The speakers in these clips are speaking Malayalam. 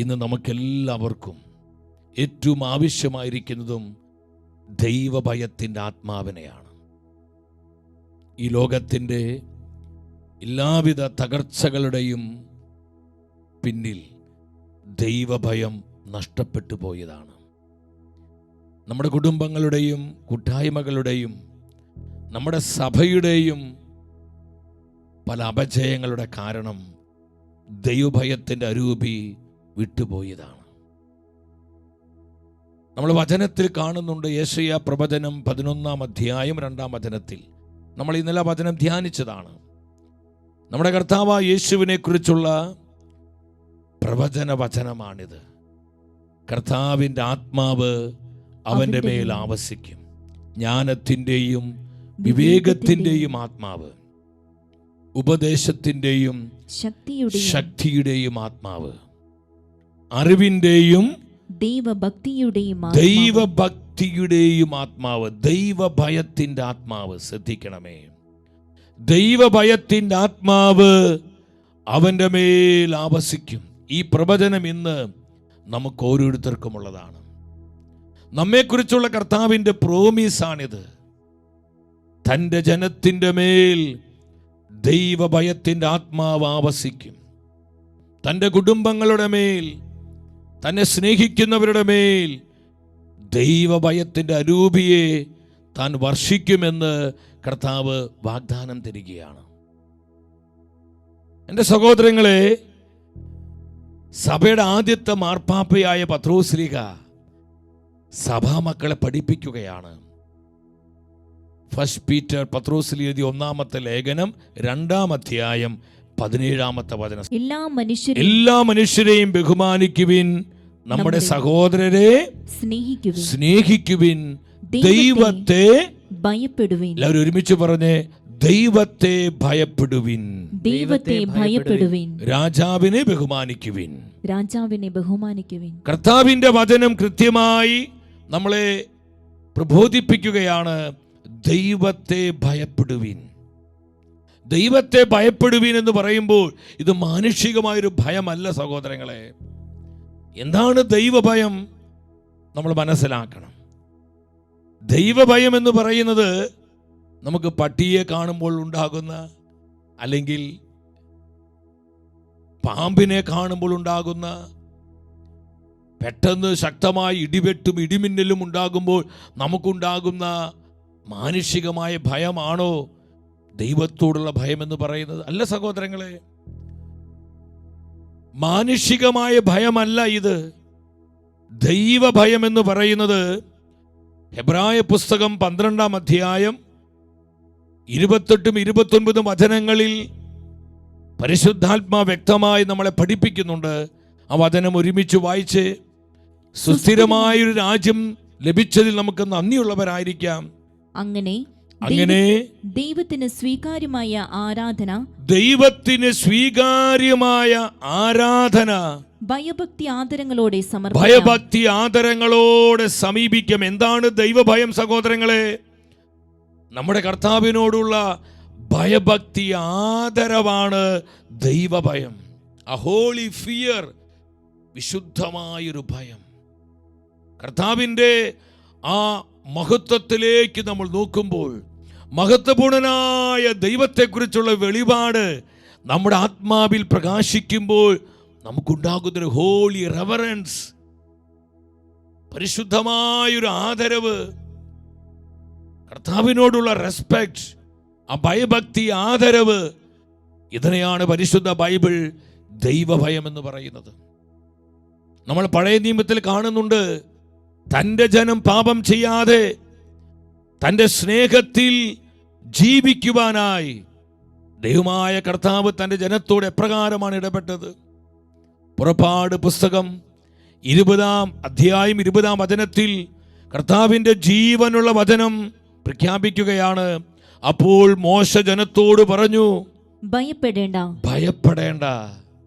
ഇന്ന് നമുക്കെല്ലാവർക്കും ഏറ്റവും ആവശ്യമായിരിക്കുന്നതും ദൈവഭയത്തിന്റെ ആത്മാവിനെയാണ്. ഈ ലോകത്തിന്റെ എല്ലാവിധ തകർച്ചകളുടെയും പിന്നിൽ ദൈവഭയം നഷ്ടപ്പെട്ടു പോയതാണ്. നമ്മുടെ കുടുംബങ്ങളുടെയും കൂട്ടായ്മകളുടെയും നമ്മുടെ സഭയുടെയും പല അപജയങ്ങളുടെ കാരണം ദൈവഭയത്തിന്റെ അരൂപി വിട്ടുപോയതാണ്. നമ്മൾ വചനത്തിൽ കാണുന്നുണ്ട് യേശയ്യ പ്രവചനം പതിനൊന്നാം അധ്യായം രണ്ടാം വചനത്തിൽ. നമ്മൾ ഇന്നലെ വചനം ധ്യാനിച്ചതാണ്. നമ്മുടെ കർത്താവ് യേശുവിനെ കുറിച്ചുള്ള പ്രവചന വചനമാണിത്. കർത്താവിന്റെ ആത്മാവ് അവന്റെ മേൽ. ആവസിക്കും. ജ്ഞാനത്തിന്റെയും വിവേകത്തിന്റെയും ആത്മാവ്. ഉപദേശത്തിന്റെയും ശക്തിയുടെയും ശക്തിയുടെയും ആത്മാവ്. അറിവിന്റെയും ദൈവഭക്തിയുടെയും. ദൈവഭക്തിയുടെയും ആത്മാവ് ദൈവഭയത്തിന്റെ ആത്മാവ് ശ്രദ്ധിക്കണമേ. ദൈവഭയത്തിന്റെ ആത്മാവ് അവന്റെ മേൽ ആവസിക്കും. ഈ പ്രവചനം ഇന്ന് നമുക്ക് ഓരോരുത്തർക്കുമുള്ളതാണ് നമ്മെക്കുറിച്ചുള്ള കർത്താവിന്റെ പ്രോമീസാണിത് തന്റെ ജനത്തിന്റെ മേൽ ദൈവഭയത്തിന്റെ ആത്മാവ് ആവസിക്കും. തന്റെ കുടുംബങ്ങളുടെ മേൽ തന്നെ സ്നേഹിക്കുന്നവരുടെ മേൽ ദൈവഭയത്തിന്റെ അരൂപിയെ താൻ വർഷിക്കുമെന്ന് കർത്താവ് വാഗ്ദാനം തരികയാണ്. എന്റെ സഹോദരങ്ങളെ സഭയുടെ ആദ്യത്തെ മാർപ്പാപ്പയായ പത്രോസ്ലിക സഭാമക്കളെ പഠിപ്പിക്കുകയാണ്. ഫസ്റ്റ് പീറ്റർ പത്രോസിൽ എഴുതിയ ഒന്നാമത്തെ ലേഖനം രണ്ടാം അധ്യായം പതിനേഴാമത്തെ വചനം. എല്ലാ മനുഷ്യരും എല്ലാ മനുഷ്യരെയും ബഹുമാനിക്കുവിൻ. നമ്മുടെ സഹോദരരെ സ്നേഹിക്കുവിൻ. സ്നേഹിക്കുവിൻ. ദൈവത്തെ ഭയപ്പെടുവിൻ. എല്ലാവരും ഒരുമിച്ച് പറഞ്ഞ് ദൈവത്തെ ഭയപ്പെടുവിൻ. ദൈവത്തെ ഭയപ്പെടുവിൻ. രാജാവിനെ ബഹുമാനിക്കുവിൻ. രാജാവിനെ ബഹുമാനിക്കുവിൻ. കർത്താവിന്റെ വചനം കൃത്യമായി നമ്മളെ പ്രബോധിപ്പിക്കുകയാണ്. ദൈവത്തെ ഭയപ്പെടുവിൻ. ദൈവത്തെ ഭയപ്പെടുവീൻ എന്ന് പറയുമ്പോൾ ഇത് മാനുഷികമായൊരു ഭയമല്ല സഹോദരങ്ങളെ. എന്താണ് ദൈവഭയം? നമ്മൾ മനസ്സിലാക്കണം. ദൈവഭയം എന്ന് പറയുന്നത് നമുക്ക് പട്ടിയെ കാണുമ്പോൾ ഉണ്ടാകുന്ന അല്ലെങ്കിൽ പാമ്പിനെ കാണുമ്പോൾ ഉണ്ടാകുന്ന പെട്ടെന്ന് ശക്തമായി ഇടിവെട്ടും ഇടിമിന്നലും ഉണ്ടാകുമ്പോൾ നമുക്കുണ്ടാകുന്ന മാനുഷികമായ ഭയമാണോ? ദൈവത്തോടുള്ള ഭയം എന്ന് പറയുന്നത് അല്ല സഹോദരങ്ങളെ. മാനുഷികമായ ഭയമല്ല ഇത്. ദൈവഭയം എന്ന് പറയുന്നത് ഹെബ്രായ പുസ്തകം പന്ത്രണ്ടാം അധ്യായം ഇരുപത്തെട്ടും ഇരുപത്തൊൻപതും വചനങ്ങളിൽ പരിശുദ്ധാത്മാ വ്യക്തമായി നമ്മളെ പഠിപ്പിക്കുന്നുണ്ട്. ആ വചനം ഒരുമിച്ച് വായിച്ച് സുസ്ഥിരമായൊരു രാജ്യം ലഭിച്ചതിൽ നമുക്ക് നന്ദിയുള്ളവരായിരിക്കാം. അങ്ങനെ അങ്ങനെ ദൈവ- ദൈവത്തിന് സ്വീകാര്യമായ ആരാധന ദൈവത്തിന് സ്വീകാര്യമായ ആരാധന ഭയഭക്തി ആദരങ്ങളോടെ സമർപ്പ ഭയഭക്തി ആദരങ്ങളോടെ സമീപിക്കും. എന്താണ് ദൈവഭയം സഹോദരങ്ങളെ? നമ്മുടെ കർത്താവിനോടുള്ള ഭയഭക്തി ആദരവാണ് ദൈവഭയം. അഹോളി ഫിയർ വിശുദ്ധമായൊരു ഭയം. കർത്താവിന്റെ ആ മഹത്വത്തിലേക്ക് നമ്മൾ നോക്കുമ്പോൾ മഹത്വപൂർണനായ ദൈവത്തെക്കുറിച്ചുള്ള വെളിപാട് നമ്മുടെ ആത്മാവിൽ പ്രകാശിക്കുമ്പോൾ നമുക്കുണ്ടാകുന്നൊരു ഹോളി റെവറൻസ് പരിശുദ്ധമായൊരു ആദരവ് കർത്താവിനോടുള്ള റെസ്പെക്റ്റ് ആ ഭയഭക്തി ആദരവ് ഇതിനെയാണ് പരിശുദ്ധ ബൈബിൾ ദൈവഭയം എന്ന് പറയുന്നത്. നമ്മൾ പഴയ നിയമത്തിൽ കാണുന്നുണ്ട് തന്റെ ജനം പാപം ചെയ്യാതെ തന്റെ സ്നേഹത്തിൽ ജീവിക്കുവാനായി ദൈവമായ കർത്താവ് തന്റെ ജനത്തോട് എപ്രകാരമാണ് ഇടപെട്ടത്? പുറപ്പാട് പുസ്തകം ഇരുപതാം അധ്യായം ഇരുപതാം വചനത്തിൽ കർത്താവിന്റെ ജീവനുള്ള വചനം പ്രഖ്യാപിക്കുകയാണ്. അപ്പോൾ മോശ ജനത്തോട് പറഞ്ഞു ഭയപ്പെടേണ്ട. ഭയപ്പെടേണ്ട.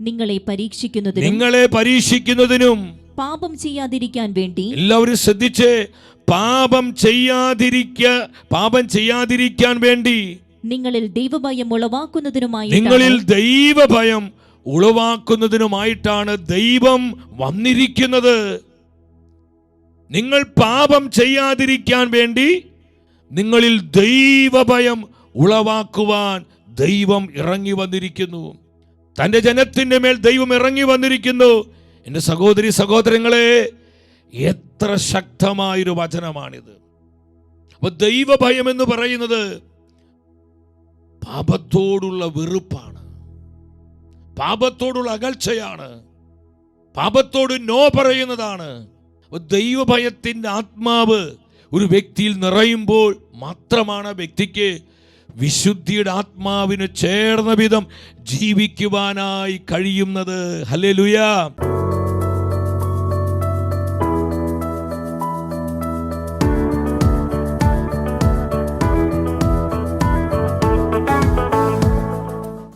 നിങ്ങളെ പരീക്ഷിക്കുന്നതിനും നിങ്ങളെ പരീക്ഷിക്കുന്നതിനും പാപം ചെയ്യാതിരിക്കാൻ വേണ്ടി എല്ലാവരും ശ്രദ്ധിച്ച് പാപം ചെയ്യാതിരിക്ക പാപം ചെയ്യാതിരിക്കാൻ വേണ്ടി. നിങ്ങളിൽ ദൈവഭയം ഉളവാക്കുന്നതിനുമായി നിങ്ങളിൽ ദൈവഭയം ഉളവാക്കുന്നതിനുമായിട്ടാണ് ദൈവം വന്നിരിക്കുന്നത്. നിങ്ങൾ പാപം ചെയ്യാതിരിക്കാൻ വേണ്ടി നിങ്ങളിൽ ദൈവഭയം ഉളവാക്കുവാൻ ദൈവം ഇറങ്ങി വന്നിരിക്കുന്നു. തന്റെ ജനത്തിന്റെ മേൽ ദൈവം ഇറങ്ങി വന്നിരിക്കുന്നു. എന്റെ സഹോദരി സഹോദരങ്ങളെ എത്ര ശക്തമായൊരു വചനമാണിത്. അപ്പൊ ദൈവഭയം എന്ന് പറയുന്നത് പാപത്തോടുള്ള വെറുപ്പാണ്. പാപത്തോടുള്ള അകൽച്ചയാണ്. പാപത്തോട് നോ പറയുന്നതാണ്. ദൈവഭയത്തിന്റെ ആത്മാവ് ഒരു വ്യക്തിയിൽ നിറയുമ്പോൾ മാത്രമാണ് വ്യക്തിക്ക് വിശുദ്ധിയുടെ ആത്മാവിന് ചേർന്ന വിധം ജീവിക്കുവാനായി കഴിയുന്നത്. ഹല്ലേലൂയ.